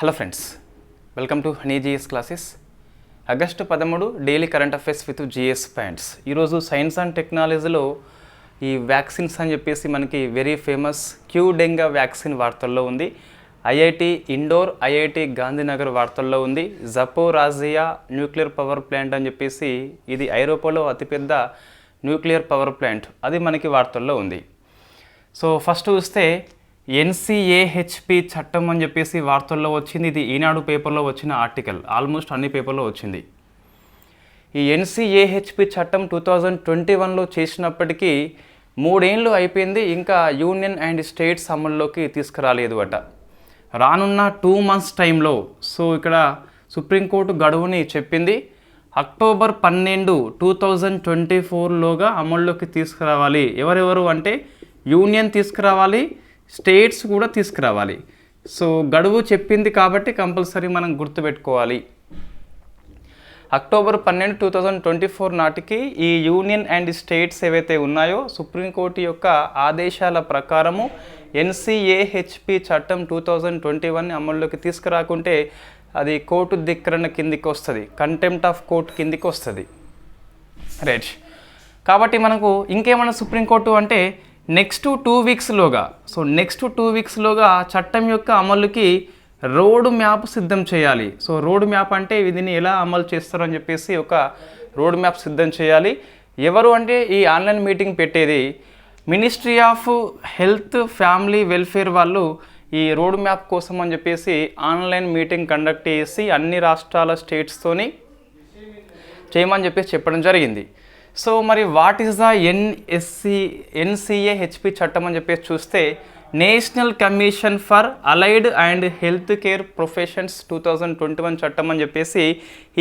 Hello friends welcome to honey GS classes. August పదమూడు daily current affairs with GS points. ఈరోజు science and టెక్నాలజీలో ఈ vaccines అని చెప్పేసి మనకి very famous Qdenga vaccine వార్తల్లో ఉంది. ఐఐటి ఇండోర్ ఐఐటి గాంధీనగర్ వార్తల్లో ఉంది. జపోరాజియా న్యూక్లియర్ పవర్ ప్లాంట్ అని చెప్పేసి ఇది ఐరోపాలో అతిపెద్ద న్యూక్లియర్ పవర్ ప్లాంట్. అది మనకి వార్తల్లో ఉంది. సో ఫస్ట్ చూస్తే ఎన్సిఏహెచ్పి చట్టం అని చెప్పేసి వార్తల్లో వచ్చింది. ఇది ఈనాడు పేపర్లో వచ్చిన ఆర్టికల్. ఆల్మోస్ట్ అన్ని పేపర్లో వచ్చింది. ఈ ఎన్సిఏహెచ్పి చట్టం టూ థౌజండ్ ట్వంటీ వన్లో చేసినప్పటికీ మూడేళ్ళు అయిపోయింది. ఇంకా యూనియన్ అండ్ స్టేట్స్ అమల్లోకి తీసుకురాలేదు అట రానున్న టూ మంత్స్ టైంలో. సో ఇక్కడ సుప్రీంకోర్టు గడువుని చెప్పింది. అక్టోబర్ పన్నెండు టూ థౌజండ్ ట్వంటీ ఫోర్లోగా అమల్లోకి తీసుకురావాలి. ఎవరెవరు అంటే యూనియన్ తీసుకురావాలి స్టేట్స్ కూడా తీసుకురావాలి. సో గడువు చెప్పింది కాబట్టి కంపల్సరీ మనం గుర్తుపెట్టుకోవాలి. అక్టోబర్ పన్నెండు టూ థౌజండ్ ట్వంటీ ఫోర్ నాటికి ఈ యూనియన్ అండ్ స్టేట్స్ ఏవైతే ఉన్నాయో సుప్రీంకోర్టు యొక్క ఆదేశాల ప్రకారము ఎన్సిఏహెచ్పి చట్టం టూ థౌజండ్ ట్వంటీ వన్ అమల్లోకి తీసుకురాకుంటే అది కోర్టు ధిక్కరణ కిందికి వస్తుంది. కంటెంప్ట్ ఆఫ్ కోర్టు కిందికి వస్తుంది. రైట్ కాబట్టి మనకు ఇంకేమైనా సుప్రీంకోర్టు అంటే నెక్స్ట్ టూ వీక్స్లోగా సో నెక్స్ట్ టూ వీక్స్లోగా చట్టం యొక్క అమలుకి రోడ్ మ్యాప్ సిద్ధం చేయాలి. సో రోడ్ మ్యాప్ అంటే దీన్ని ఎలా అమలు చేస్తారు అని చెప్పేసి ఒక రోడ్ మ్యాప్ సిద్ధం చేయాలి. ఎవరు అంటే ఈ ఆన్లైన్ మీటింగ్ పెట్టేది? Ministry of health family welfare వాళ్ళు ఈ రోడ్ మ్యాప్ కోసం అని చెప్పేసి ఆన్లైన్ మీటింగ్ కండక్ట్ చేసి అన్ని రాష్ట్రాల స్టేట్స్తోని చేయమని చెప్పేసి చెప్పడం జరిగింది. సో మరి what is the NSC NCA HP చట్టం అని చెప్పేసి చూస్తే national commission for allied and health care professions two thousand twenty one చట్టం అని చెప్పేసి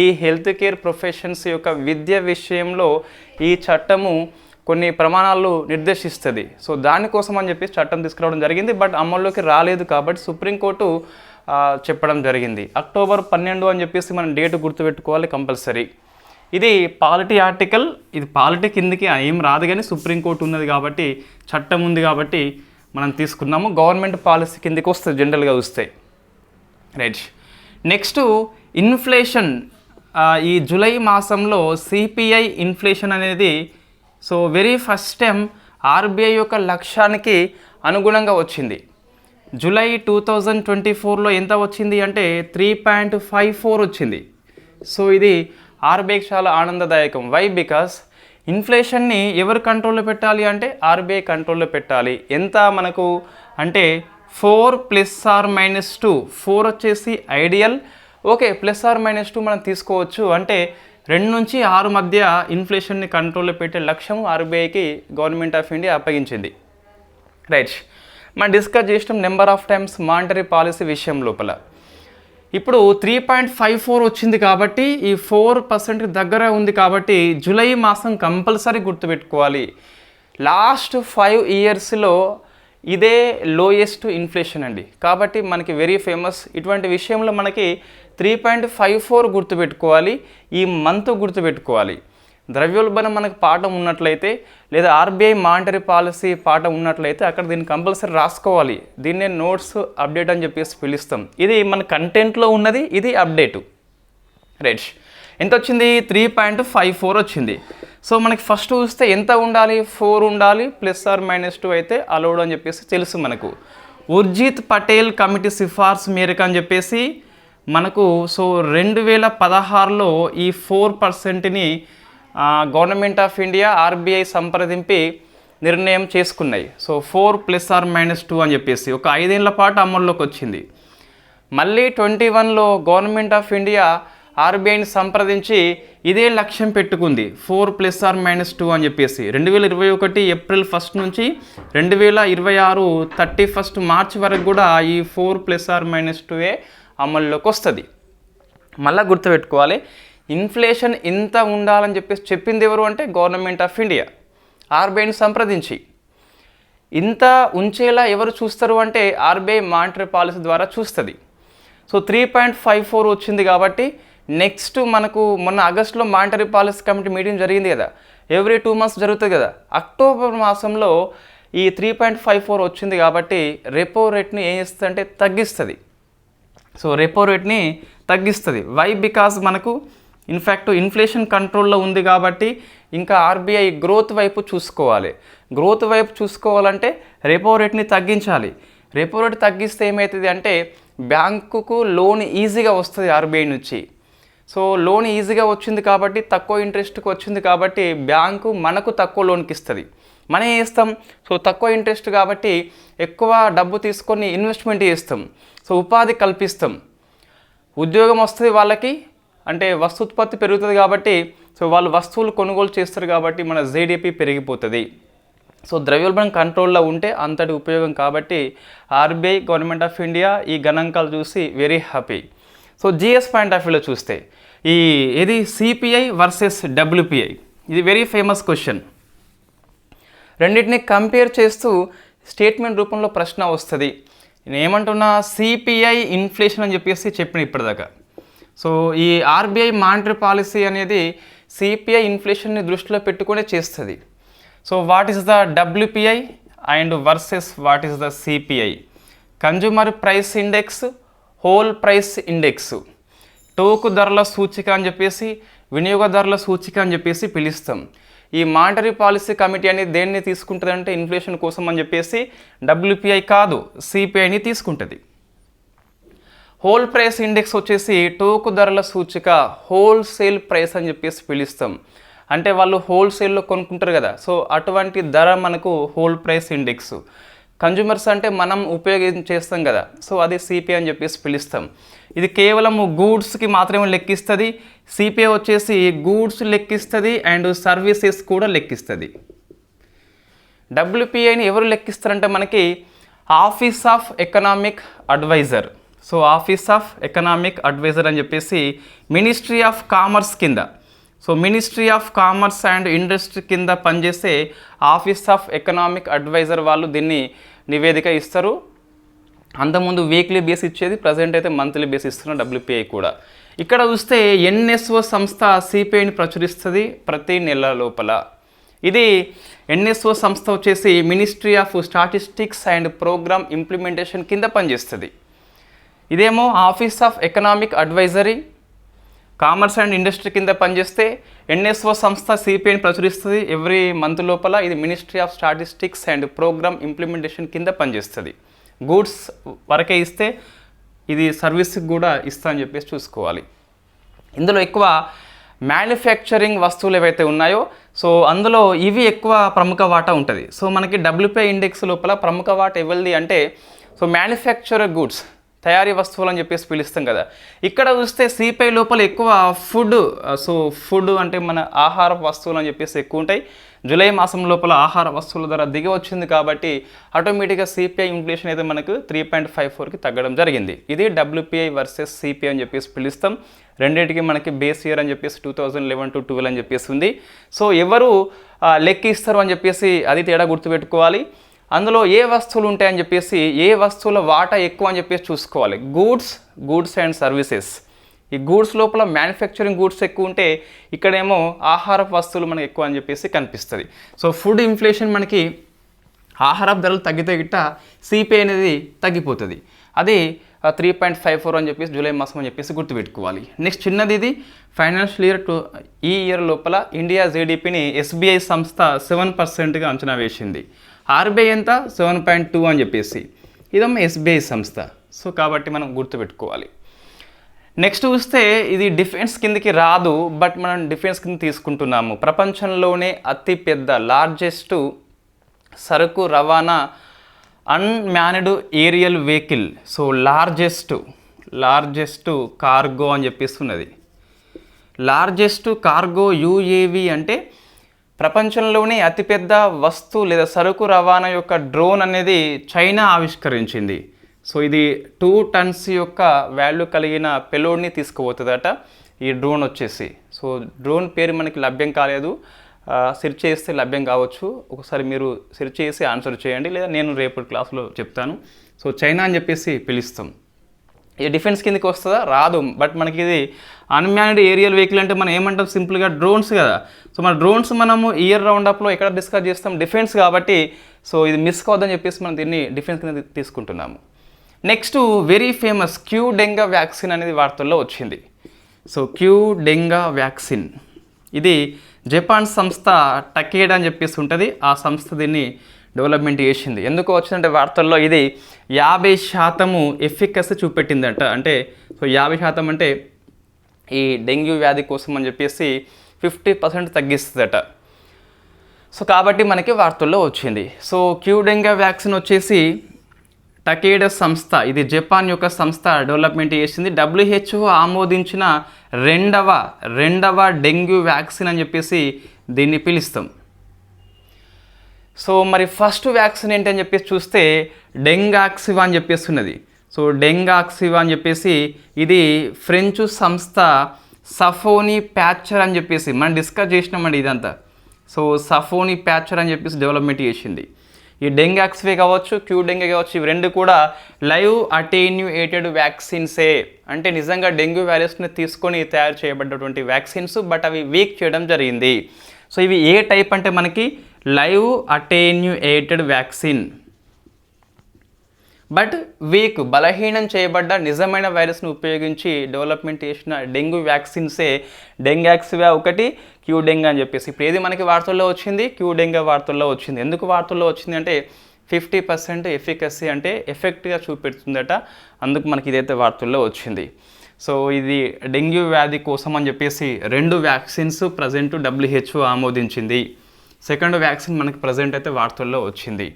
ఈ హెల్త్ కేర్ ప్రొఫెషన్స్ యొక్క విద్య విషయంలో ఈ చట్టము కొన్ని ప్రమాణాలు నిర్దేశిస్తుంది. సో దానికోసం అని చెప్పేసి చట్టం తీసుకురావడం జరిగింది బట్ అమల్లోకి రాలేదు కాబట్టి సుప్రీంకోర్టు చెప్పడం జరిగింది. అక్టోబర్ పన్నెండు అని చెప్పేసి మనం డేట్ గుర్తుపెట్టుకోవాలి కంపల్సరీ. ఇది పాలిటీ ఆర్టికల్ ఇది పాలిటీ కిందకి ఏం రాదు కానీ సుప్రీంకోర్టు ఉన్నది కాబట్టి చట్టం ఉంది కాబట్టి మనం తీసుకున్నాము. గవర్నమెంట్ పాలసీ కిందకి వస్తుంది జనరల్గా వస్తాయి రైట్. Next inflation. ఈ జూలై మాసంలో సిపిఐ ఇన్ఫ్లేషన్ అనేది so very first time RBI యొక్క లక్ష్యానికి అనుగుణంగా వచ్చింది. జూలై టూ థౌజండ్ ట్వంటీ ఫోర్లో ఎంత వచ్చింది అంటే త్రీ పాయింట్ ఫైవ్ ఫోర్ వచ్చింది. సో ఇది ఆర్బీఐకి చాలా ఆనందదాయకం. వై బికాస్ ఇన్ఫ్లేషన్ని ఎవరు కంట్రోల్లో పెట్టాలి అంటే ఆర్బీఐ కంట్రోల్లో పెట్టాలి. ఎంత మనకు అంటే four plus or minus two four వచ్చేసి ideal okay plus or minus two మనం తీసుకోవచ్చు. అంటే రెండు నుంచి ఆరు మధ్య ఇన్ఫ్లేషన్ని కంట్రోల్లో పెట్టే లక్ష్యం ఆర్బీఐకి గవర్నమెంట్ ఆఫ్ ఇండియా అప్పగించింది. రైట్ మనం డిస్కస్ చేసిన number of times monetary policy విషయం లోపల. ఇప్పుడు త్రీ పాయింట్ ఫైవ్ ఫోర్ వచ్చింది కాబట్టి ఈ ఫోర్ పర్సెంట్ దగ్గర ఉంది కాబట్టి జూలై మాసం కంపల్సరీ గుర్తుపెట్టుకోవాలి. లాస్ట్ ఫైవ్ ఇయర్స్లో ఇదే లోయెస్ట్ ఇన్ఫ్లేషన్ అండి. కాబట్టి మనకి వెరీ ఫేమస్ ఇటువంటి విషయంలో మనకి త్రీ పాయింట్ ఫైవ్ ఫోర్ గుర్తుపెట్టుకోవాలి. ఈ మంత్ గుర్తుపెట్టుకోవాలి. ద్రవ్యోల్బణం మనకు పాఠం ఉన్నట్లయితే లేదా ఆర్బీఐ మానిటరీ పాలసీ పాఠం ఉన్నట్లయితే అక్కడ దీన్ని కంపల్సరీ రాసుకోవాలి. దీన్నే నోట్స్ అప్డేట్ అని చెప్పేసి పిలుస్తాం. ఇది మన కంటెంట్లో ఉన్నది ఇది అప్డేటు. రైట్ ఎంత వచ్చింది? త్రీ పాయింట్ ఫైవ్ ఫోర్ వచ్చింది. సో మనకి ఫస్ట్ చూస్తే ఎంత ఉండాలి? ఫోర్ ఉండాలి ప్లస్ ఆర్ మైనస్ టూ అయితే అలౌడ్ అని చెప్పేసి తెలుసు మనకు. ఉర్జిత్ పటేల్ కమిటీ సిఫార్సు మేరకు అని చెప్పేసి మనకు సో రెండు వేల పదహారులో ఈ ఫోర్ పర్సెంట్ని గవర్నమెంట్ ఆఫ్ ఇండియా ఆర్బీఐ సంప్రదింపి నిర్ణయం చేసుకున్నాయి. So four plus or minus two అని చెప్పేసి ఒక ఐదేళ్ళ పాటు అమల్లోకి వచ్చింది. మళ్ళీ ట్వంటీ వన్లో గవర్నమెంట్ ఆఫ్ ఇండియా ఆర్బీఐని సంప్రదించి ఇదే లక్ష్యం పెట్టుకుంది. Four plus or minus two అని చెప్పేసి. రెండు వేల ఇరవై ఒకటి ఏప్రిల్ ఫస్ట్ నుంచి రెండు వేల ఇరవై ఆరు థర్టీ ఫస్ట్ మార్చ్ వరకు కూడా ఈ ఫోర్ ప్లస్ ఆర్ మైనస్ టూఏ అమల్లోకి వస్తుంది. మళ్ళీ గుర్తుపెట్టుకోవాలి ఇన్ఫ్లేషన్ ఇంత ఉండాలని చెప్పేసి చెప్పింది ఎవరు అంటే గవర్నమెంట్ ఆఫ్ ఇండియా. ఆర్బీఐని సంప్రదించి. ఇంత ఉంచేలా ఎవరు చూస్తారు అంటే ఆర్బీఐ మానిటరీ పాలసీ ద్వారా చూస్తుంది. So three point five four వచ్చింది కాబట్టి నెక్స్ట్ మనకు మొన్న ఆగస్టులో మానిటరీ పాలసీ కమిటీ మీటింగ్ జరిగింది కదా. ఎవ్రీ టూ మంత్స్ జరుగుతుంది కదా. అక్టోబర్ మాసంలో ఈ త్రీ పాయింట్ ఫైవ్ ఫోర్ వచ్చింది కాబట్టి రెపో రేట్ని ఏం చేస్తుంది అంటే తగ్గిస్తుంది. సో రెపో రేట్ని తగ్గిస్తుంది. వై? బికాస్ మనకు ఇన్ఫ్యాక్ట్ ఇన్ఫ్లేషన్ కంట్రోల్లో ఉంది కాబట్టి ఇంకా ఆర్బీఐ గ్రోత్ వైపు చూసుకోవాలి. గ్రోత్ వైపు చూసుకోవాలంటే రెపో రేట్ని తగ్గించాలి. రెపో రేట్ తగ్గిస్తే ఏమవుతుంది అంటే బ్యాంకుకు లోన్ ఈజీగా వస్తుంది ఆర్బీఐ నుంచి. సో లోన్ ఈజీగా వచ్చింది కాబట్టి తక్కువ ఇంట్రెస్ట్కి వచ్చింది కాబట్టి బ్యాంకు మనకు తక్కువ లోన్కి ఇస్తుంది. మనం ఏం చేస్తాం సో తక్కువ ఇంట్రెస్ట్ కాబట్టి ఎక్కువ డబ్బు తీసుకొని ఇన్వెస్ట్మెంట్ చేస్తాం. సో ఉపాధి కల్పిస్తాం. ఉద్యోగం వస్తుంది వాళ్ళకి అంటే వస్తు ఉత్పత్తి పెరుగుతుంది కాబట్టి సో వాళ్ళు వస్తువులు కొనుగోలు చేస్తారు కాబట్టి మన జీడిపి పెరిగిపోతుంది. సో ద్రవ్యోల్బణం కంట్రోల్లో ఉంటే అంతటి ఉపయోగం కాబట్టి ఆర్బీఐ గవర్నమెంట్ ఆఫ్ ఇండియా ఈ గణాంకాలు చూసి very happy so GS point of వ్యూలో చూస్తే ఈ ఇది సిపిఐ వర్సెస్ డబ్ల్యూపిఐ ఇది వెరీ ఫేమస్ క్వశ్చన్ రెండింటిని కంపేర్ చేస్తూ స్టేట్మెంట్ రూపంలో ప్రశ్న వస్తుంది. నేను ఏమంటున్నా సిపిఐ ఇన్ఫ్లేషన్ అని చెప్పేసి చెప్పిన ఇప్పటిదాకా. సో ఈ ఆర్బీఐ మానిటరీ పాలసీ అనేది సిపిఐ ఇన్ఫ్లేషన్ని దృష్టిలో పెట్టుకునే చేస్తుంది. So what is the WPI and versus what is the CPI? Consumer price index whole price index. టోకు ధరల సూచిక అని చెప్పేసి వినియోగదారుల సూచిక అని చెప్పేసి పిలుస్తాం. ఈ మానిటరీ పాలసీ కమిటీ అనేది దేన్ని తీసుకుంటుంది అంటే ఇన్ఫ్లేషన్ కోసం అని చెప్పేసి డబ్ల్యూపీఐ కాదు సిపిఐని తీసుకుంటుంది. హోల్ ప్రైస్ ఇండెక్స్ వచ్చేసి టోకు ధరల సూచిక హోల్సేల్ ప్రైస్ అని చెప్పేసి పిలుస్తాం. అంటే వాళ్ళు హోల్సేల్లో కొనుక్కుంటారు కదా సో అటువంటి ధర మనకు హోల్ ప్రైస్ ఇండెక్స్. కన్జ్యూమర్స్ అంటే మనం ఉపయోగం చేస్తాం కదా సో అది సిపిఐ అని చెప్పేసి పిలుస్తాం. ఇది కేవలం గూడ్స్కి మాత్రమే లెక్కిస్తుంది సిపిఐ వచ్చేసి గూడ్స్ లెక్కిస్తుంది అండ్ సర్వీసెస్ కూడా లెక్కిస్తుంది. డబ్ల్యూపీఐని ఎవరు లెక్కిస్తారంటే మనకి office of economic adviser. So office of economic adviser అని చెప్పేసి మినిస్ట్రీ ఆఫ్ కామర్స్ కింద. So ministry of commerce and industry కింద పనిచేసే ఆఫీస్ ఆఫ్ ఎకనామిక్ అడ్వైజర్ వాళ్ళు దీన్ని నివేదిక ఇస్తారు. అంతకుముందు వీక్లీ బేస్ ఇచ్చేది ప్రజెంట్ అయితే మంత్లీ బేస్ ఇస్తున్న డబ్ల్యూపీఐ కూడా. ఇక్కడ చూస్తే ఎన్ఎస్ఓ సంస్థ సిపిఐని ప్రచురిస్తుంది ప్రతి నెల లోపల. ఇది ఎన్ఎస్ఓ సంస్థ వచ్చేసి ministry of statistics and programme implementation కింద పనిచేస్తుంది. ఇదేమో office of economic advisory commerce and industry కింద పనిచేస్తే ఎన్ఎస్ఓ సంస్థ సిపిఐని ప్రచురిస్తుంది ఎవ్రీ మంత్ లోపల. ఇది ministry of statistics and programme implementation కింద పనిచేస్తుంది. గూడ్స్ వరకే ఇస్తే ఇది సర్వీస్కి కూడా ఇస్తా అని చెప్పేసి చూసుకోవాలి. ఇందులో ఎక్కువ మ్యానుఫ్యాక్చరింగ్ వస్తువులు ఏవైతే ఉన్నాయో సో అందులో ఇవి ఎక్కువ ప్రముఖ వాటా ఉంటుంది. సో మనకి డబ్ల్యూపీఐ ఇండెక్స్ లోపల ప్రముఖ వాటా ఎవరిది అంటే సో మ్యానుఫ్యాక్చర్ గూడ్స్. తయారీ వస్తువులు అని చెప్పేసి పిలుస్తాం కదా. ఇక్కడ చూస్తే సిపిఐ లోపల ఎక్కువ ఫుడ్ సో ఫుడ్ అంటే మన ఆహార వస్తువులు అని చెప్పేసి ఎక్కువ ఉంటాయి. జూలై మాసం లోపల ఆహార వస్తువుల ధర దిగి వచ్చింది కాబట్టి ఆటోమేటిక్గా సిపిఐ ఇన్ఫ్లేషన్ అయితే మనకు త్రీ పాయింట్ ఫైవ్ ఫోర్కి తగ్గడం జరిగింది. ఇది డబ్ల్యూపీఐ వర్సెస్ సిపిఐ అని చెప్పేసి పిలుస్తాం. రెండింటికి మనకి బేస్ ఇయర్ అని చెప్పేసి two thousand eleven to twelve అని చెప్పేసి ఉంది. సో ఎవరు లెక్కిస్తారు అని చెప్పేసి అది తేడా గుర్తుపెట్టుకోవాలి. అందులో ఏ వస్తువులు ఉంటాయని చెప్పేసి ఏ వస్తువుల వాటా ఎక్కువ అని చెప్పేసి చూసుకోవాలి. Goods goods and services. ఈ గూడ్స్ లోపల మ్యానుఫ్యాక్చరింగ్ గూడ్స్ ఎక్కువ ఉంటే ఇక్కడేమో ఆహార వస్తువులు మనకి ఎక్కువ అని చెప్పేసి కనిపిస్తుంది. సో ఫుడ్ ఇన్ఫ్లేషన్ మనకి ఆహారపు ధరలు తగ్గితే గిట్ట సిపిఐ అనేది తగ్గిపోతుంది. అది త్రీ పాయింట్ ఫైవ్ ఫోర్ అని చెప్పేసి జూలై మాసం అని చెప్పేసి గుర్తుపెట్టుకోవాలి. నెక్స్ట్ చిన్నది ఇది ఫైనాన్షియల్ ఇయర్ టూ ఈ ఇయర్ లోపల ఇండియా జీడిపిని ఎస్బీఐ సంస్థ సెవెన్ పర్సెంట్గా అంచనా వేసింది. ఆర్బీఐ ఎంత? సెవెన్ పాయింట్ టూ అని చెప్పేసి. ఇదమ్మ ఎస్బీఐ సంస్థ. సో కాబట్టి మనం గుర్తుపెట్టుకోవాలి. నెక్స్ట్ చూస్తే ఇది డిఫెన్స్ కిందకి రాదు బట్ మనం డిఫెన్స్ కింద తీసుకుంటున్నాము. ప్రపంచంలోనే అతిపెద్ద లార్జెస్ట్ సరుకు రవాణా unmanned aerial vehicle. So largest largest cargo అని చెప్పేసి ఉన్నది. లార్జెస్ట్ కార్గో యూఏవి అంటే ప్రపంచంలోనే అతిపెద్ద వస్తు లేదా సరుకు రవాణా యొక్క డ్రోన్ అనేది చైనా ఆవిష్కరించింది. సో ఇది టూ టన్స్ యొక్క వాల్యూ కలిగిన పెలోడ్ని తీసుకుపోతుందట. ఈ డ్రోన్ వచ్చేసి. సో డ్రోన్ పేరు మనకి లభ్యం కాలేదు. సెర్చ్ చేస్తే లభ్యం కావచ్చు. ఒకసారి మీరు సెర్చ్ చేసి ఆన్సర్ చేయండి. లేదా నేను రేపటి క్లాస్లో చెప్తాను. సో చైనా అని చెప్పేసి పిలుస్తాం. ఇది డిఫెన్స్ కిందకి వస్తుందా? రాదు. బట్ మనకి ఇది అన్మ్యాన్డ్ ఏరియల్ వెహికల్ అంటే మనం ఏమంటాం? సింపుల్గా డ్రోన్స్ కదా. సో మన డ్రోన్స్ మనము ఇయర్ రౌండ్ అప్లో ఎక్కడ డిస్కస్ చేస్తాం? డిఫెన్స్ కాబట్టి సో ఇది మిస్ కావద్దని చెప్పేసి మనం దీన్ని డిఫెన్స్ కింద తీసుకుంటున్నాము. Next very famous Qdenga vaccine అనేది వార్తల్లో వచ్చింది. So Qdenga vaccine. ఇది జపాన్ సంస్థ టకేడ్ అని చెప్పేసి ఉంటుంది. ఆ సంస్థ దీన్ని డెవలప్మెంట్ చేసింది. ఎందుకు వచ్చిందంటే వార్తల్లో ఇది యాభై శాతము ఎఫికస్ చూపెట్టిందట. అంటే సో యాభై శాతం అంటే ఈ డెంగ్యూ వ్యాధి కోసం అని చెప్పేసి ఫిఫ్టీ పర్సెంట్ తగ్గిస్తుందట. సో కాబట్టి మనకి వార్తల్లో వచ్చింది. సో క్యూడెంగా వ్యాక్సిన్ వచ్చేసి టకేడ్ సంస్థ ఇది జపాన్ యొక్క సంస్థ డెవలప్మెంట్ చేసింది. డబ్ల్యూహెచ్ఓ ఆమోదించిన రెండవ రెండవ డెంగ్యూ వ్యాక్సిన్ అని చెప్పేసి దీన్ని పిలుస్తాం. సో మరి ఫస్ట్ వ్యాక్సిన్ ఏంటి అని చెప్పేసి చూస్తే డెంగాక్సివా అని చెప్పేసి ఉన్నది సో డెంగాక్సివా అని చెప్పేసి ఇది ఫ్రెంచ్ సంస్థ సఫోనీ ప్యాచర్ అని చెప్పేసి మనం డిస్కస్ చేసినామండి ఇదంతా. సో సఫోనీ ప్యాచర్ అని చెప్పేసి డెవలప్మెంట్ చేసింది. ఈ డెంగాక్సివే కావచ్చు క్యూ డెంగే కావచ్చు ఇవి రెండు కూడా లైవ్ అటెన్యూయేటెడ్ వ్యాక్సిన్సే అంటే నిజంగా డెంగ్యూ వైరస్ని తీసుకొని తయారు చేయబడ్డటువంటి వ్యాక్సిన్స్ బట్ అవి వీక్ చేయడం జరిగింది. సో ఇవి ఏ టైప్ అంటే మనకి live attenuated vaccine. But weak బలహీనం చేయబడ్డ నిజమైన వైరస్ను ఉపయోగించి డెవలప్మెంట్ చేసిన డెంగ్యూ వ్యాక్సిన్సే డెంగాక్సివా ఒకటి క్యూ డెంగా అని చెప్పేసి. ఇప్పుడు ఏది మనకి వార్తల్లో వచ్చింది? క్యూ డెంగా వార్తల్లో వచ్చింది. ఎందుకు వార్తల్లో వచ్చింది అంటే ఫిఫ్టీ పర్సెంట్ ఎఫికసీ అంటే ఎఫెక్ట్గా చూపెడుతుందట. అందుకు మనకి ఇదైతే వార్తల్లో వచ్చింది. సో ఇది డెంగ్యూ వ్యాధి కోసం అని చెప్పేసి రెండు వ్యాక్సిన్స్ ప్రజెంట్ డబ్ల్యూహెచ్ఓ ఆమోదించింది. సెకండ్ వ్యాక్సిన్ మనకి ప్రజెంట్ అయితే వార్తల్లో వచ్చింది.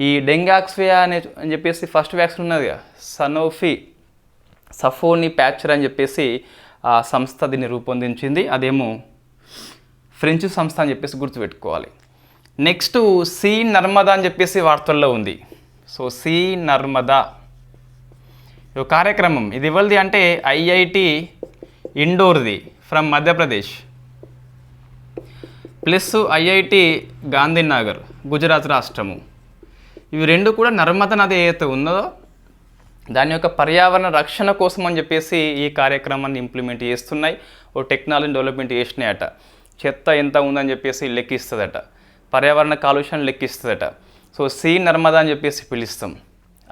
ఈ డెంగాక్స్వియా అనే అని చెప్పేసి ఫస్ట్ వ్యాక్సిన్ ఉన్నది కదా సనోఫీ సఫోని ప్యాచర్ అని చెప్పేసి ఆ సంస్థ దీన్ని రూపొందించింది. అదేమో ఫ్రెంచ్ సంస్థ అని చెప్పేసి గుర్తుపెట్టుకోవాలి. నెక్స్ట్ సి నర్మదా అని చెప్పేసి వార్తల్లో ఉంది. So C Narmada. ఈ కార్యక్రమం. ఇది ఎవరిది అంటే ఐఐటి ఇండోర్ది from Madhya Pradesh. Plus IIT Gandhinagar Gujarat రాష్ట్రము. ఇవి రెండు కూడా నర్మదా నది ఏదైతే ఉన్నదో దాని యొక్క పర్యావరణ రక్షణ కోసం అని చెప్పేసి ఈ కార్యక్రమాన్ని ఇంప్లిమెంట్ చేస్తున్నాయి. ఓ టెక్నాలజీ డెవలప్మెంట్ చేసినాయట. చెత్త ఎంత ఉందని చెప్పేసి లెక్కిస్తుందట. పర్యావరణ కాలుష్యాన్ని లెక్కిస్తుందట. సో సి నర్మదా అని చెప్పేసి పిలుస్తాం.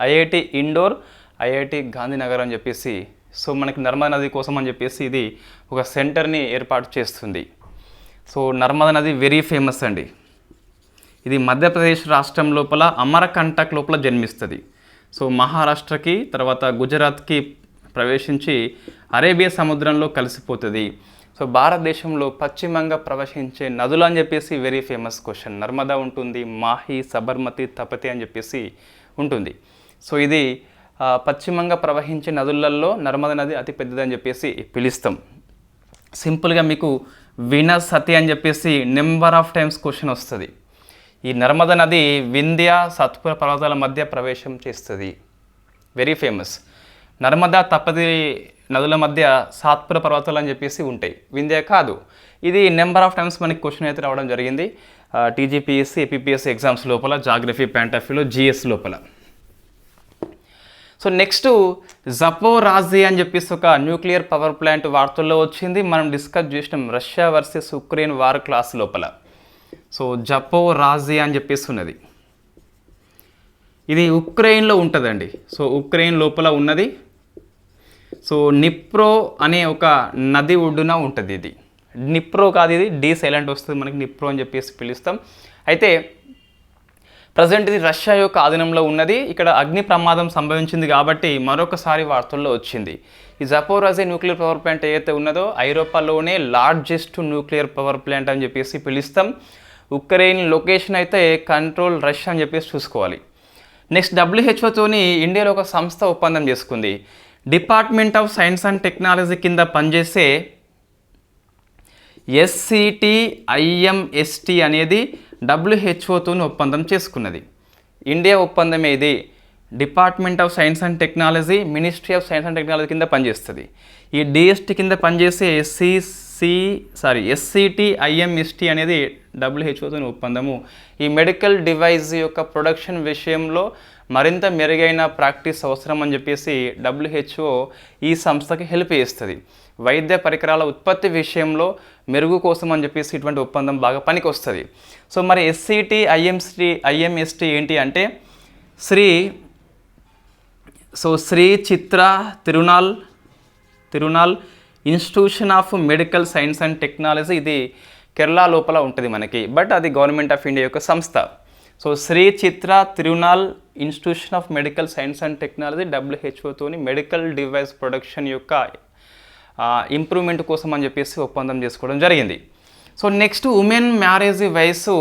ఐఐటి ఇండోర్ ఐఐటి గాంధీనగర్ అని చెప్పేసి సో మనకి నర్మదా నది కోసం అని చెప్పేసి ఇది ఒక సెంటర్ని ఏర్పాటు చేస్తుంది. సో నర్మదా నది వెరీ ఫేమస్ అండి. ఇది మధ్యప్రదేశ్ రాష్ట్రం లోపల అమరకంటక్ లోపల జన్మిస్తుంది. సో మహారాష్ట్రకి తర్వాత గుజరాత్కి ప్రవేశించి అరేబియా సముద్రంలో కలిసిపోతుంది. సో భారతదేశంలో పశ్చిమంగా ప్రవహించే నదులు అని చెప్పేసి వెరీ ఫేమస్ క్వశ్చన్. నర్మదా ఉంటుంది మాహి సబర్మతి తపతి అని చెప్పేసి ఉంటుంది. సో ఇది పశ్చిమంగా ప్రవహించే నదులలో నర్మదా నది అతి పెద్దదని చెప్పేసి పిలుస్తాం. సింపుల్గా మీకు వినసతి అని చెప్పేసి నెంబర్ ఆఫ్ టైమ్స్ క్వశ్చన్ వస్తుంది. ఈ నర్మద నది వింధ్య సత్పుర పర్వతాల మధ్య ప్రవేశం చేస్తుంది. వెరీ ఫేమస్ నర్మదా తప్పది నదుల మధ్య సాత్పుర పర్వతాలు అని చెప్పేసి ఉంటాయి. వింధ్య కాదు. ఇది నెంబర్ ఆఫ్ టైమ్స్ మనకి క్వశ్చన్ అయితే రావడం జరిగింది. టీజీపీఎస్సీ ఏపీపీఎస్సీ ఎగ్జామ్స్ లోపల జాగ్రఫీ పాయింట్ జిఎస్ లోపల. సో నెక్స్ట్ జపోరాజీ అని చెప్పేసి ఒక న్యూక్లియర్ పవర్ ప్లాంట్ వార్తల్లో వచ్చింది. మనం డిస్కస్ చేసినాం Russia versus Ukraine war class లోపల. సో జపోరాజీ అని చెప్పేసి ఉన్నది. ఇది ఉక్రెయిన్లో ఉంటుందండి. సో ఉక్రెయిన్ లోపల ఉన్నది. సో నిప్రో అనే ఒక నది ఒడ్డున ఉంటుంది ఇది. నిప్రో కాదు ఇది డీ సైలెంట్ వస్తుంది మనకి నిప్రో అని చెప్పేసి పిలుస్తాం. అయితే ప్రజెంట్ ఇది రష్యా యొక్క ఆధీనంలో ఉన్నది. ఇక్కడ అగ్ని ప్రమాదం సంభవించింది కాబట్టి మరొకసారి వార్తల్లో వచ్చింది. ఈ జపోరాజే న్యూక్లియర్ పవర్ ప్లాంట్ ఏదైతే ఉన్నదో ఐరోపాలోనే లార్జెస్ట్ న్యూక్లియర్ పవర్ ప్లాంట్ అని చెప్పేసి పిలుస్తాం. ఉక్రెయిన్ లొకేషన్ అయితే కంట్రోల్ రష్యా అని చెప్పేసి చూసుకోవాలి. నెక్స్ట్ డబ్ల్యూహెచ్ఓతోని ఇండియాలో ఒక సంస్థ ఒప్పందం చేసుకుంది. Department of science and technology కింద పనిచేసే ఎస్సిటి ఐఎంఎస్టి అనేది డబ్ల్యూహెచ్ఓతో ఒప్పందం చేసుకున్నది. ఇండియా ఒప్పందం ఇది department of science and technology ministry of science and technology కింద పనిచేస్తుంది. ఈ డిఎస్టీ కింద పనిచేసే ఎస్సిసి సారీ ఎస్సిటి ఐఎంఎస్టి అనేది డబ్ల్యూహెచ్ఓతో ఒప్పందము. ఈ మెడికల్ డివైజ్ యొక్క ప్రొడక్షన్ విషయంలో మరింత మెరుగైన ప్రాక్టీస్ అవసరం అని చెప్పేసి డబ్ల్యూహెచ్ఓ ఈ సంస్థకి హెల్ప్ చేస్తుంది. వైద్య పరికరాల ఉత్పత్తి విషయంలో మెరుగు కోసం అని చెప్పేసి ఇటువంటి ఒప్పందం బాగా పనికి వస్తుంది సో మరి ఎస్సిటి ఐఎంసి ఐఎంఎస్టీ ఏంటి అంటే Shri so Shri Chitra Tirunal Tirunal institution of medical science and technology ఇది కేరళ లోపల ఉంటుంది మనకి. బట్ అది గవర్నమెంట్ ఆఫ్ ఇండియా యొక్క సంస్థ. So Shri Chitra Tirunal institution of medical science and technology డబ్ల్యూహెచ్ఓతోని medical device production యొక్క ఇంప్రూవ్మెంట్ కోసం అని చెప్పేసి ఒప్పందం చేసుకోవడం జరిగింది. సో నెక్స్ట్ ఉమెన్ మ్యారేజ్ వయసు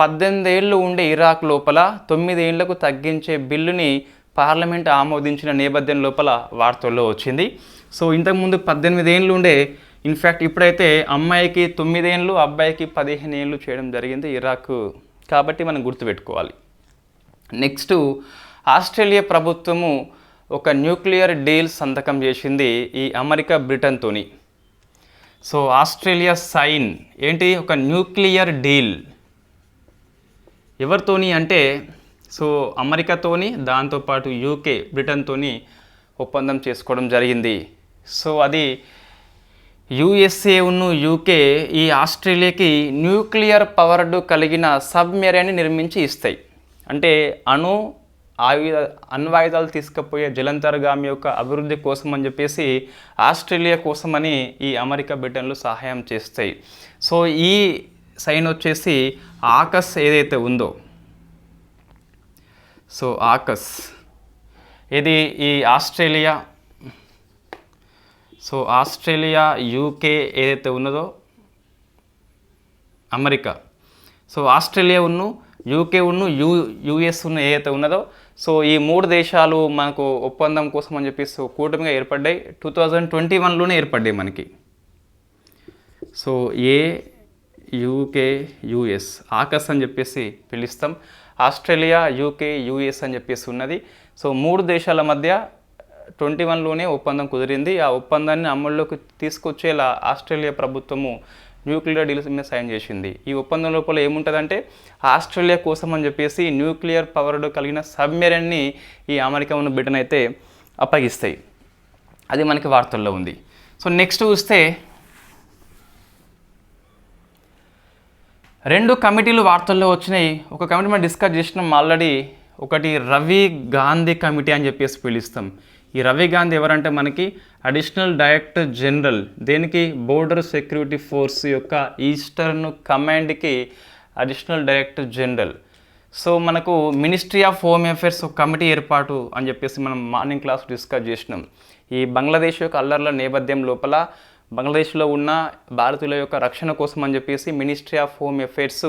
పద్దెనిమిది ఏళ్ళు ఉండే ఇరాక్ లోపల తొమ్మిది ఏళ్ళకు తగ్గించే బిల్లుని పార్లమెంట్ ఆమోదించిన నేపథ్యం లోపల వార్తల్లో వచ్చింది. సో ఇంతకుముందు పద్దెనిమిది ఏళ్ళు ఉండే ఇన్ఫ్యాక్ట్ ఇప్పుడైతే అమ్మాయికి తొమ్మిదేళ్ళు అబ్బాయికి పదిహేను ఏళ్ళు చేయడం జరిగింది ఇరాక్ కాబట్టి మనం గుర్తుపెట్టుకోవాలి. నెక్స్ట్ ఆస్ట్రేలియా ప్రభుత్వము ఒక న్యూక్లియర్ డీల్ సంతకం చేసింది ఈ అమెరికా బ్రిటన్తోని సో ఆస్ట్రేలియా సైన్ ఏంటి? ఒక న్యూక్లియర్ డీల్. ఎవరితోని అంటే సో అమెరికాతోని దాంతోపాటు యూకే బ్రిటన్తోని ఒప్పందం చేసుకోవడం జరిగింది. సో అది యుఎస్ఏ ఉన్న యూకే ఈ ఆస్ట్రేలియాకి న్యూక్లియర్ పవర్డ్ కలిగిన సబ్మెరైన్ నిర్మించి ఇస్తాయి. అంటే అణు ఆయుధ అణ్వాయుధాలు తీసుకుపోయే జలంతర్గామి యొక్క అభివృద్ధి కోసం అని చెప్పేసి ఆస్ట్రేలియా కోసమని ఈ అమెరికా బ్రిటన్లు సహాయం చేస్తాయి. సో ఈ సైన్ వచ్చేసి ఆకస్ ఏదైతే ఉందో సో ఆకస్. ఇది ఈ ఆస్ట్రేలియా సో ఆస్ట్రేలియా యూకే ఏదైతే ఉన్నదో అమెరికా. సో ఆస్ట్రేలియా ఉన్ను యూకే ఉన్ను యూ యూఎస్ ఉన్న ఏదైతే ఉన్నదో సో ఈ మూడు దేశాలు మనకు ఒప్పందం కోసం అని చెప్పేసి కూటమిగా ఏర్పడ్డాయి. టూ థౌజండ్ ట్వంటీ వన్లోనే ఏర్పడ్డాయి మనకి. So A UK US AUKUS అని చెప్పేసి పిలుస్తాం. ఆస్ట్రేలియా యూకే యుఎస్ అని చెప్పేసి ఉన్నది. సో మూడు దేశాల మధ్య ట్వంటీ వన్లోనే ఒప్పందం కుదిరింది. ఆ ఒప్పందాన్ని అమల్లోకి తీసుకొచ్చేలా ఆస్ట్రేలియా ప్రభుత్వము న్యూక్లియర్ డీల్స్ మీద సైన్ చేసింది. ఈ ఒప్పందం లోపల ఏముంటుందంటే ఆస్ట్రేలియా కోసం అని చెప్పేసి న్యూక్లియర్ పవర్డ్ కలిగిన సబ్మెరైన్ని ఈ అమెరికా ఉన్న బ్రిటన్ అయితే అప్పగిస్తాయి. అది మనకి వార్తల్లో ఉంది. సో నెక్స్ట్ చూస్తే రెండు కమిటీలు వార్తల్లో వచ్చినాయి. ఒక కమిటీ మనం డిస్కస్ చేసినాం ఆల్రెడీ ఒకటి రవి గాంధీ కమిటీ అని చెప్పేసి పిలుస్తాం. ఈ రవి గాంధీ ఎవరంటే మనకి అడిషనల్ డైరెక్టర్ జనరల్ దేనికి? బోర్డర్ సెక్యూరిటీ ఫోర్స్ యొక్క ఈస్టర్న్ కమాండ్కి అడిషనల్ డైరెక్టర్ జనరల్ సో మనకు మినిస్ట్రీ ఆఫ్ హోమ్ అఫేర్స్ ఒక కమిటీ ఏర్పాటు అని చెప్పేసి మనం మార్నింగ్ క్లాస్ డిస్కస్ చేసినాం. ఈ బంగ్లాదేశ్ యొక్క అల్లర్ల నేపథ్యం లోపల బంగ్లాదేశ్లో ఉన్న భారతీయుల యొక్క రక్షణ కోసం అని చెప్పేసి మినిస్ట్రీ ఆఫ్ హోమ్ అఫేర్స్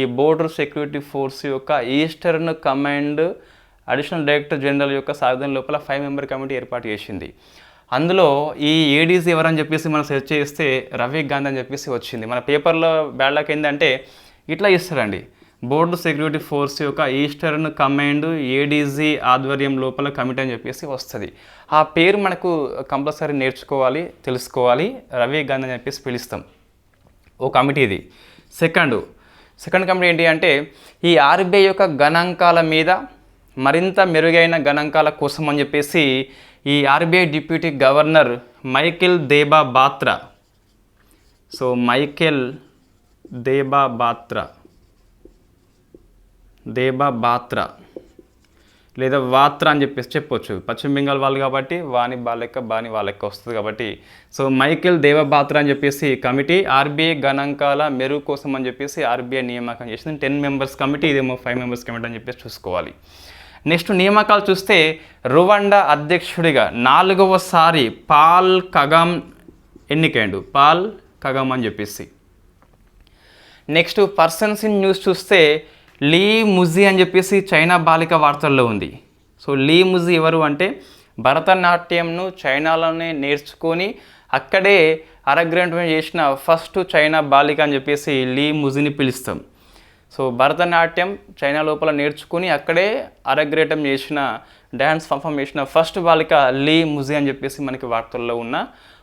ఈ బోర్డర్ సెక్యూరిటీ ఫోర్స్ యొక్క eastern command additional director general యొక్క సాధన లోపల ఫైవ్ మెంబర్ కమిటీ ఏర్పాటు చేసింది. అందులో ఈ ఏడీసీ ఎవరని చెప్పేసి మనం సెర్చ్ చేస్తే రవి గాంధీ అని చెప్పేసి వచ్చింది. మన పేపర్లో బ్యాడ్లాక్ ఏంటంటే ఇట్లా ఇస్తారండి బోర్డు సెక్యూరిటీ ఫోర్స్ యొక్క ఈస్టర్న్ కమాండ్ ఏడీజీ ఆధ్వర్యం లోపల కమిటీ అని చెప్పేసి వస్తుంది. ఆ పేరు మనకు కంపల్సరీ నేర్చుకోవాలి తెలుసుకోవాలి. రవి గాంధీ అని చెప్పేసి పిలుస్తాం. ఓ కమిటీ ఇది. సెకండ్ సెకండ్ కమిటీ ఏంటి అంటే ఈ ఆర్బీఐ యొక్క గణాంకాల మీద మరింత మెరుగైన గణాంకాల కోసం అని చెప్పేసి ఈ RBI deputy governor Michael Debabrata. So Michael Debabrata. Debabrata. లేదా వాత్రా అని చెప్పేసి చెప్పొచ్చు. పశ్చిమ బెంగాల్ వాళ్ళు కాబట్టి వాని బాలెక్క బాని వాళ్ళెక్క వస్తుంది కాబట్టి. సో మైకేల్ దేవబాత్రా అని చెప్పేసి కమిటీ ఆర్బీఐ గణాంకాల మెరుగు కోసం అని చెప్పేసి ఆర్బీఐ నియామకం చేసింది. టెన్ మెంబర్స్ కమిటీ ఇదేమో ఫైవ్ మెంబర్స్ కమిటీ అని చెప్పేసి చూసుకోవాలి. నెక్స్ట్ నియామకాలు చూస్తే రువండా అధ్యక్షుడిగా నాలుగవసారి పాల్ కగమ్ ఎన్నికైండు. పాల్ కగమ్ అని చెప్పేసి. నెక్స్ట్ పర్సన్స్ ఇన్ న్యూస్ చూస్తే లీ ముజీ అని చెప్పేసి చైనా బాలిక వార్తల్లో ఉంది. సో లీ ముజీ ఎవరు అంటే భరతనాట్యంను చైనాలోనే నేర్చుకొని అక్కడే అరగ్రంథం చేసిన ఫస్ట్ చైనా బాలిక అని చెప్పేసి లీ ముజీని పిలుస్తాం. సో భరతనాట్యం చైనా లోపల నేర్చుకుని అక్కడే అరగ్రేటం చేసిన డ్యాన్స్ పర్ఫామ్ చేసిన ఫస్ట్ బాలిక లీ ముజీ అని చెప్పేసి మనకి వార్తల్లో ఉన్న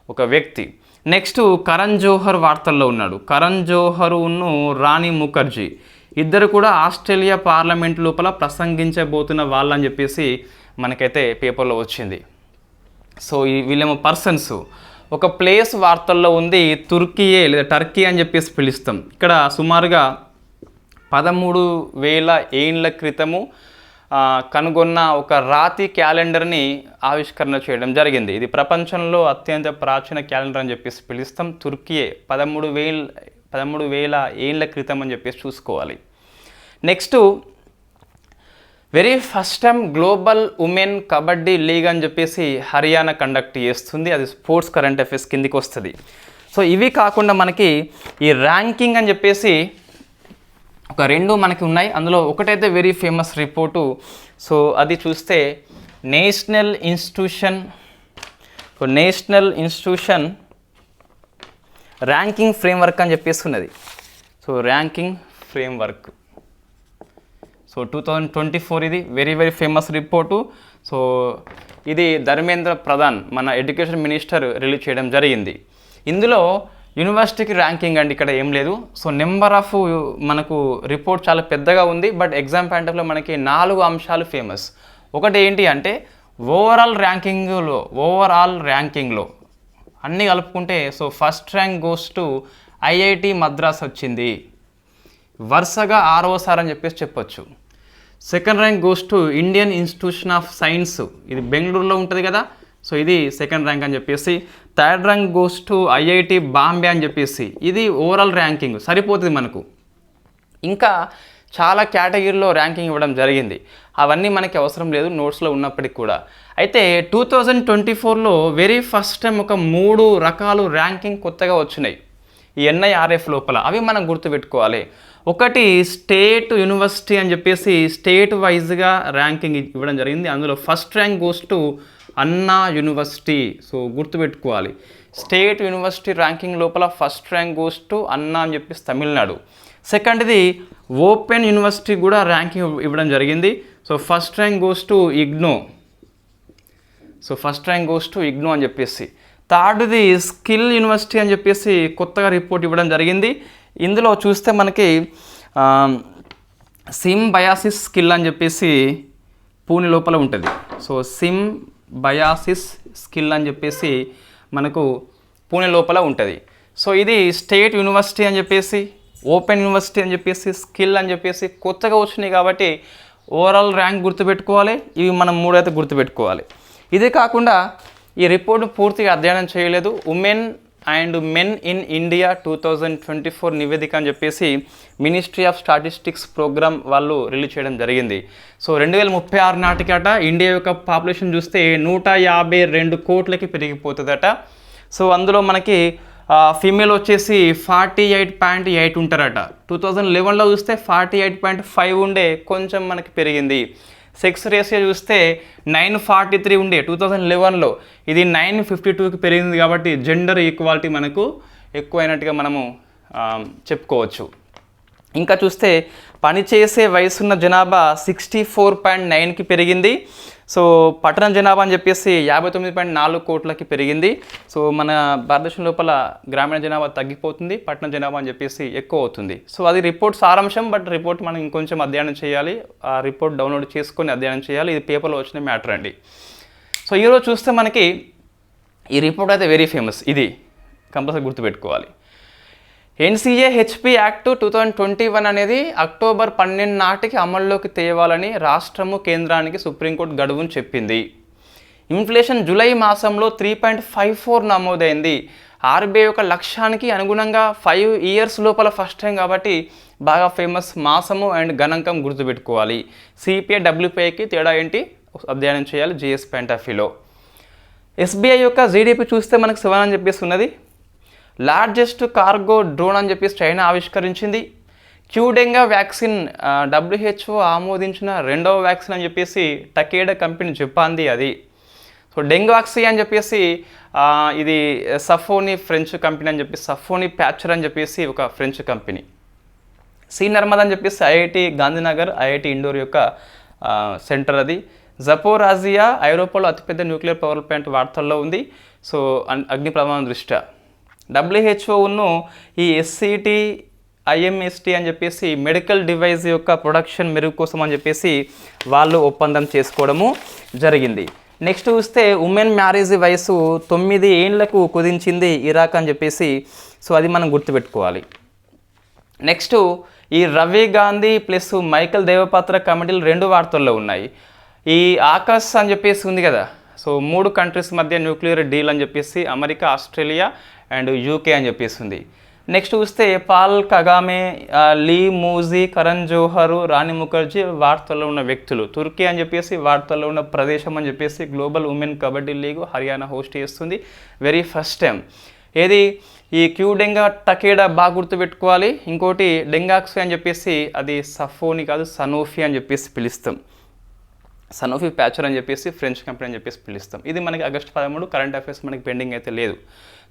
ఒక వ్యక్తి. నెక్స్ట్ కరణ్ జోహర్ వార్తల్లో ఉన్నాడు. కరణ్ జోహరును రాణి ముఖర్జీ. ఇద్దరు కూడా ఆస్ట్రేలియా పార్లమెంట్ లోపల ప్రసంగించబోతున్న వాళ్ళని చెప్పేసి మనకైతే పేపర్లో వచ్చింది. సో ఈ వీళ్ళేమో పర్సన్స్ ఒక ప్లేస్ వార్తల్లో ఉంది తుర్కీయే లేదా టర్కీ అని చెప్పేసి పిలుస్తాం. ఇక్కడ సుమారుగా పదమూడు వేల ఏండ్ల క్రితము కనుగొన్న ఒక రాతి క్యాలెండర్ని ఆవిష్కరణ చేయడం జరిగింది. ఇది ప్రపంచంలో అత్యంత ప్రాచీన క్యాలెండర్ అని చెప్పేసి పిలుస్తాం. తుర్కీయే పదమూడు వేల పదమూడు వేల ఏండ్ల క్రితం అని చెప్పేసి చూసుకోవాలి. Next very first time global women kabaddi league అని చెప్పేసి హర్యానా కండక్ట్ చేస్తుంది. అది స్పోర్ట్స్ కరెంట్ అఫేర్స్ కిందికి వస్తుంది. సో ఇవి కాకుండా మనకి ఈ ర్యాంకింగ్ అని చెప్పేసి ఒక రెండు మనకి ఉన్నాయి. అందులో ఒకటైతే వెరీ ఫేమస్ రిపోర్టు సో అది చూస్తే national institution so national institution ranking framework అని చెప్పేసుకున్నది. So ranking framework so two thousand twenty four ఇది very very famous report so ఇది ధర్మేంద్ర ప్రధాన్ మన ఎడ్యుకేషన్ మినిస్టర్ రిలీజ్ చేయడం జరిగింది. ఇందులో యూనివర్సిటీకి ర్యాంకింగ్ అండి ఇక్కడ ఏం లేదు. సో నెంబర్ ఆఫ్ మనకు రిపోర్ట్ చాలా పెద్దగా ఉంది బట్ ఎగ్జామ్ ప్యాంటప్లో మనకి నాలుగు అంశాలు ఫేమస్. ఒకటి ఏంటి అంటే ఓవరాల్ ర్యాంకింగ్లో ఓవరాల్ ర్యాంకింగ్లో అన్నీ కలుపుకుంటే so first rank goes to IIT Madras వచ్చింది. వరుసగా ఆరోసారి అని చెప్పేసి చెప్పొచ్చు. Second rank goes to Indian institution of science. ఇది బెంగళూరులో ఉంటుంది కదా. సో ఇది సెకండ్ ర్యాంక్ అని చెప్పేసి third rank goes to IIT Bombay అని చెప్పేసి ఇది ఓవరాల్ ర్యాంకింగ్ సరిపోతుంది మనకు. ఇంకా చాలా కేటగిరీలో ర్యాంకింగ్ ఇవ్వడం జరిగింది. అవన్నీ మనకి అవసరం లేదు నోట్స్లో ఉన్నప్పటికి కూడా. అయితే టూ థౌజండ్ ట్వంటీ ఫోర్లో వెరీ ఫస్ట్ టైం ఒక మూడు రకాలు ర్యాంకింగ్ కొత్తగా వచ్చినాయి. ఈ ఎన్ఐఆర్ఎఫ్ లోపల. అవి మనం గుర్తుపెట్టుకోవాలి. ఒకటి స్టేట్ యూనివర్సిటీ అని చెప్పేసి స్టేట్ వైజ్గా ర్యాంకింగ్ ఇవ్వడం జరిగింది. అందులో first rank goes to Anna university. So గుర్తుపెట్టుకోవాలి. స్టేట్ యూనివర్సిటీ ర్యాంకింగ్ లోపల first rank goes to Anna అని చెప్పేసి తమిళనాడు. సెకండ్ది ఓపెన్ యూనివర్సిటీ కూడా ర్యాంకింగ్ ఇవ్వడం జరిగింది. So first rank goes to IGNOU. So first rank goes to IGNOU అని చెప్పేసి. థర్డ్ది స్కిల్ యూనివర్సిటీ అని చెప్పేసి కొత్తగా రిపోర్ట్ ఇవ్వడం జరిగింది. ఇందులో చూస్తే మనకి సిమ్ బయాసిస్ స్కిల్ అని చెప్పేసి పూణె లోపల ఉంటుంది. సో సిమ్ బయాసిస్ స్కిల్ అని చెప్పేసి మనకు పూణే లోపల ఉంటుంది. సో ఇది స్టేట్ యూనివర్సిటీ అని చెప్పేసి ఓపెన్ యూనివర్సిటీ అని చెప్పేసి స్కిల్ అని చెప్పేసి కొత్తగా వచ్చినాయి కాబట్టి ఓవరాల్ ర్యాంక్ గుర్తుపెట్టుకోవాలి. ఇవి మనం మూడైతే గుర్తుపెట్టుకోవాలి. ఇదే కాకుండా ఈ రిపోర్ట్ పూర్తిగా అధ్యయనం చేయలేదు. Women and men in India two thousand twenty four నివేదిక అని చెప్పేసి మినిస్ట్రీ ఆఫ్ స్టాటిస్టిక్స్ ప్రోగ్రామ్ వాళ్ళు రిలీజ్ చేయడం జరిగింది. సో రెండు వేల ముప్పై ఆరు నాటికట ఇండియా యొక్క పాపులేషన్ చూస్తే నూట యాభై రెండు కోట్లకి పెరిగిపోతుందట. సో అందులో మనకి ఫీమేల్ వచ్చేసి ఫార్టీ ఎయిట్ పాయింట్ ఎయిట్ ఉంటారట. టూ థౌజండ్ లెవెన్లో చూస్తే ఫార్టీ ఎయిట్ పాయింట్ ఫైవ్ ఉండే కొంచెం మనకి పెరిగింది. సెక్స్ రేషియో చూస్తే నైన్ ఫార్టీ త్రీ ఉండే టూ థౌజండ్ లెవెన్లో ఇది నైన్ ఫిఫ్టీ టూకి పెరిగింది కాబట్టి జెండర్ ఈక్వాలిటీ మనకు ఎక్కువైనట్టుగా మనము చెప్పుకోవచ్చు. ఇంకా చూస్తే పనిచేసే వయసున్న జనాభా సిక్స్టీ ఫోర్ పాయింట్ నైన్కి పెరిగింది. సో పట్టణ జనాభా అని చెప్పేసి యాభై తొమ్మిది పాయింట్ నాలుగు కోట్లకి పెరిగింది. సో మన భారతదేశం లోపల గ్రామీణ జనాభా తగ్గిపోతుంది పట్టణ జనాభా అని చెప్పేసి ఎక్కువ అవుతుంది. సో అది రిపోర్ట్ సారాంశం బట్ రిపోర్ట్ మనం ఇంకొంచెం అధ్యయనం చేయాలి. ఆ రిపోర్ట్ డౌన్లోడ్ చేసుకొని అధ్యయనం చేయాలి. ఇది పేపర్లో వచ్చిన మ్యాటర్ అండి. సో ఈరోజు చూస్తే మనకి ఈ రిపోర్ట్ అయితే వెరీ ఫేమస్. ఇది కంపల్సరీ గుర్తుపెట్టుకోవాలి. NCA HP act two thousand twenty one అనేది అక్టోబర్ పన్నెండు నాటికి అమల్లోకి తేవాలని రాష్ట్రము కేంద్రానికి సుప్రీంకోర్టు గడువును చెప్పింది. ఇన్ఫ్లేషన్ జూలై మాసంలో త్రీ పాయింట్ ఫైవ్ ఫోర్ నమోదైంది. ఆర్బీఐ యొక్క లక్ష్యానికి అనుగుణంగా ఫైవ్ ఇయర్స్ లోపల ఫస్ట్ టైం కాబట్టి బాగా ఫేమస్ మాసము అండ్ గణాంకం గుర్తుపెట్టుకోవాలి. సిపిఐ డబ్ల్యూపీఐకి తేడా ఏంటి? అధ్యయనం చేయాలి జిఎస్ పెంటాఫీలో. ఎస్బీఐ యొక్క జీడిపి చూస్తే మనకు సెవెన్ అని చెప్పేసి ఉన్నది. లార్జెస్ట్ కార్గో డ్రోన్ అని చెప్పేసి చైనా ఆవిష్కరించింది. క్యూడెంగా వ్యాక్సిన్ డబ్ల్యూహెచ్ఓ ఆమోదించిన రెండవ వ్యాక్సిన్ అని చెప్పేసి టకేడా కంపెనీ జపాన్ది అది. సో డెంగ్వాక్సీ అని చెప్పేసి ఇది సఫోని ఫ్రెంచ్ కంపెనీ అని చెప్పేసి సఫోని ప్యాచర్ అని చెప్పేసి ఒక ఫ్రెంచ్ కంపెనీ. సి నర్మద్ అని చెప్పేసి ఐఐటి గాంధీనగర్ ఐఐటి ఇండోర్ యొక్క సెంటర్ అది. జపోరాజియా ఐరోపాలో అతిపెద్ద న్యూక్లియర్ పవర్ ప్లాంట్ వార్తల్లో ఉంది. సో అగ్ని ప్రమాదం దృష్ట్యా. డబ్ల్యూహెచ్ఓను ఈ ఎస్సిటి ఐఎంఎస్టీ అని చెప్పేసి మెడికల్ డివైస్ యొక్క ప్రొడక్షన్ మెరుగు కోసం అని చెప్పేసి వాళ్ళు ఒప్పందం చేసుకోవడము జరిగింది. నెక్స్ట్ చూస్తే ఉమెన్ మ్యారేజ్ వయసు తొమ్మిది ఏండ్లకు కుదించింది ఇరాక్ అని చెప్పేసి సో అది మనం గుర్తుపెట్టుకోవాలి. నెక్స్ట్ ఈ రవి గాంధీ ప్లస్ మైకల్ దేవపాత్ర కమిటీలు రెండు వార్తల్లో ఉన్నాయి. ఈ ఆకాశ్ అని చెప్పేసి ఉంది కదా సో మూడు కంట్రీస్ మధ్య న్యూక్లియర్ డీల్ అని చెప్పేసి అమెరికా ఆస్ట్రేలియా అండ్ యూకే అని చెప్పేసి ఉంది నెక్స్ట్ చూస్తే Paul Kagame Lee Muzi Karan Johar Rani Mukerji వార్తల్లో ఉన్న వ్యక్తులు. తుర్కీ అని చెప్పేసి వార్తల్లో ఉన్న ప్రదేశం అని చెప్పేసి global women kabaddi league Haryana host చేస్తుంది వెరీ ఫస్ట్ టైం. ఏది? ఈ క్యూ డెంగా టకేడా బాగా గుర్తుపెట్టుకోవాలి ఇంకోటి డెంగాక్స్ అని చెప్పేసి అది సఫోని కాదు సనోఫీ అని చెప్పేసి పిలుస్తాం. సనోఫీ ప్యాచర్ అని చెప్పేసి ఫ్రెంచ్ కంపెనీ అని చెప్పేసి పిలుస్తాం. ఇది మనకి ఆగస్ట్ పదమూడు కరెంట్ అఫైర్స్ మనకి పెండింగ్ అయితే లేదు.